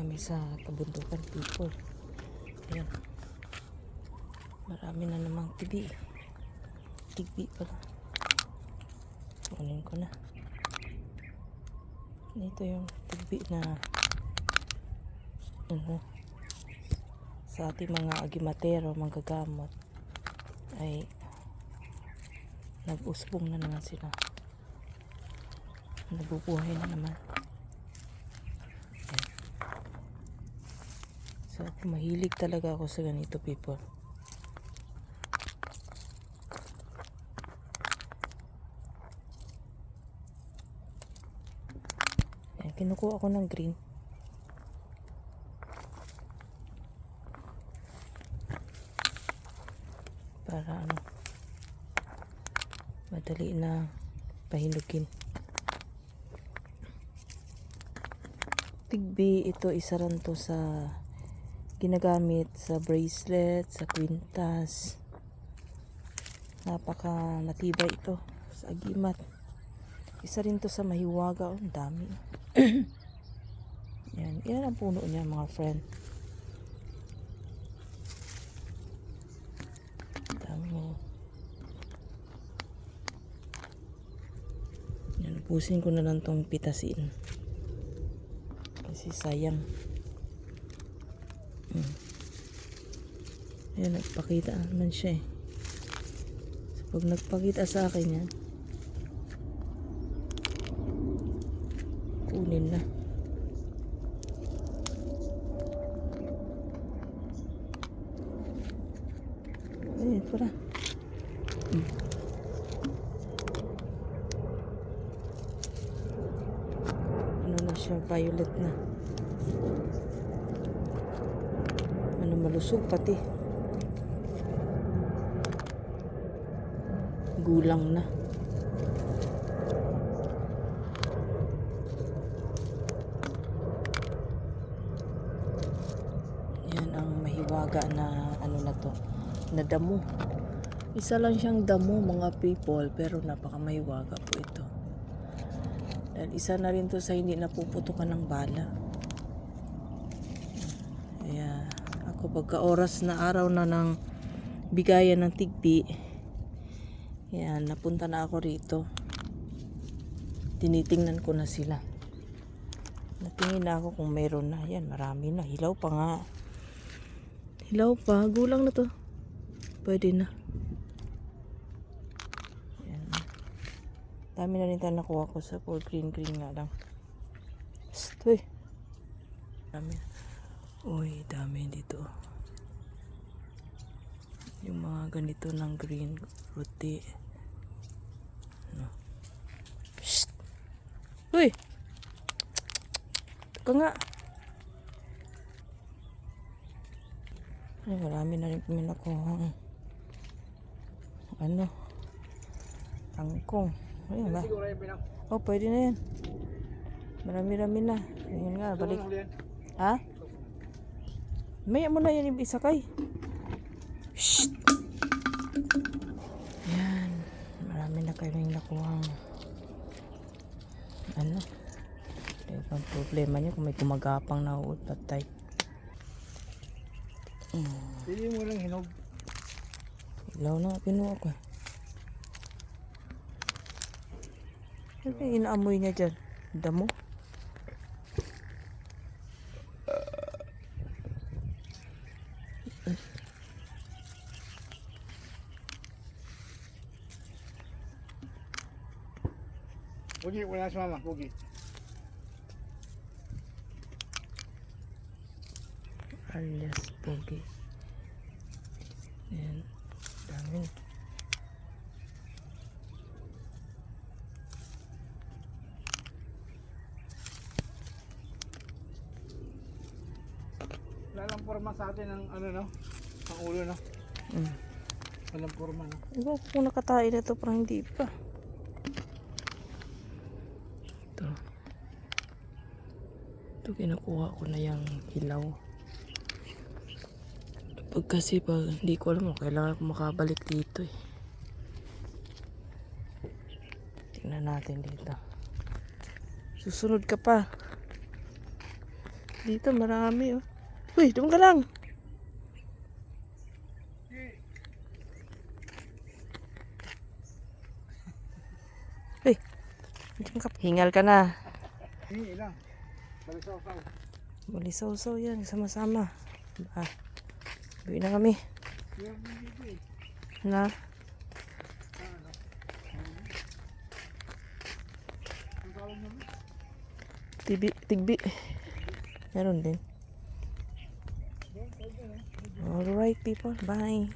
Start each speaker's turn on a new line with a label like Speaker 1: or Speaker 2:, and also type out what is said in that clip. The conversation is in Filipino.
Speaker 1: kami sa kabundukan people. Ayan. Marami na namang tibi. Tigbi pala. Kunin ko na. Ito yung tigbi na ano, sa ating mga agimatero, manggagamot ay nag-usbong na naman sila. Nabubuhay na naman. So, mahilig talaga ako sa ganito people. Ayan, kinukuha ko ng green. Para ano, madali na pahinugin. Tigbi, ito isa rin to sa ginagamit sa bracelet, sa kwintas. Napaka matibay ito sa agimat. Isa rin to sa mahiwaga. Oh, dami. Yan. Yan ang puno niya mga friend. Dami mo. Yan. Pusin ko na lang tong pitasin. Kasi sayang. Ayan, nagpakita naman siya eh. So, pag nagpakita sa akin yan, kunin na. Ayan, para. Hmm. Ano na siya, violet na. Ano malusog pati. Gulang na. Yan ang mahiwaga na ano na to, na damo. Isa lang siyang damo mga people pero napaka mahiwaga po ito. Dahil isa na rin to sa hindi napuputukan ng bala. Kaya ako pagka oras na araw na ng bigayan ng tigbi, yan, napunta na ako rito. Tinitingnan ko na sila. Natingin na ako kung mayroon na. Yan, marami na. Hilaw pa nga. Hilaw pa. Gulang na to. Pwede na. Yan. Dami na rin tayo nakuha ko sa full green green nga lang. Psst, uy. Dami. Uy, dami dito. Yung mga ganito ng green, puti. Ano? Psst. Uy! Teka nga. Ay, marami na rin kami nakuha. Ano? Tangkong. Ayun ba? Oh, pwede na yan. Marami-rami na. Ayun nga, balik. Ha? Maya mo na yan yung isakay. Shh! Yan. Marami na kaming nakuhang ano? Ang problema niya kung may gumagapang na uod patay. Mm.
Speaker 2: Pili mo lang hinog.
Speaker 1: Ilaw na pinuha ko. Ano yung inaamoy niya dyan? Damo?
Speaker 2: Pugi, wala si mama. Pugi.
Speaker 1: alias pogi. Yan. Dami.
Speaker 2: Wala lang forma sa atin ng ano no? Ang ulo no?
Speaker 1: Mm.
Speaker 2: Walang forma no?
Speaker 1: Iba kung nakatayo na to parang hindi pa. Ito kinukuha ko na yung hilaw. Pag kasi pag hindi ko alam kailangan ko makabalik dito eh. Tingnan natin dito. Susunod ka pa. Dito marami oh. Uy, doon ka lang. Uy. Hingal ka na.
Speaker 2: Hingi lang. Balisaw-saw
Speaker 1: yan, sama-sama. Ah, uwi na kami. Na, tibi, tigbi. Meron din. Alright people, bye.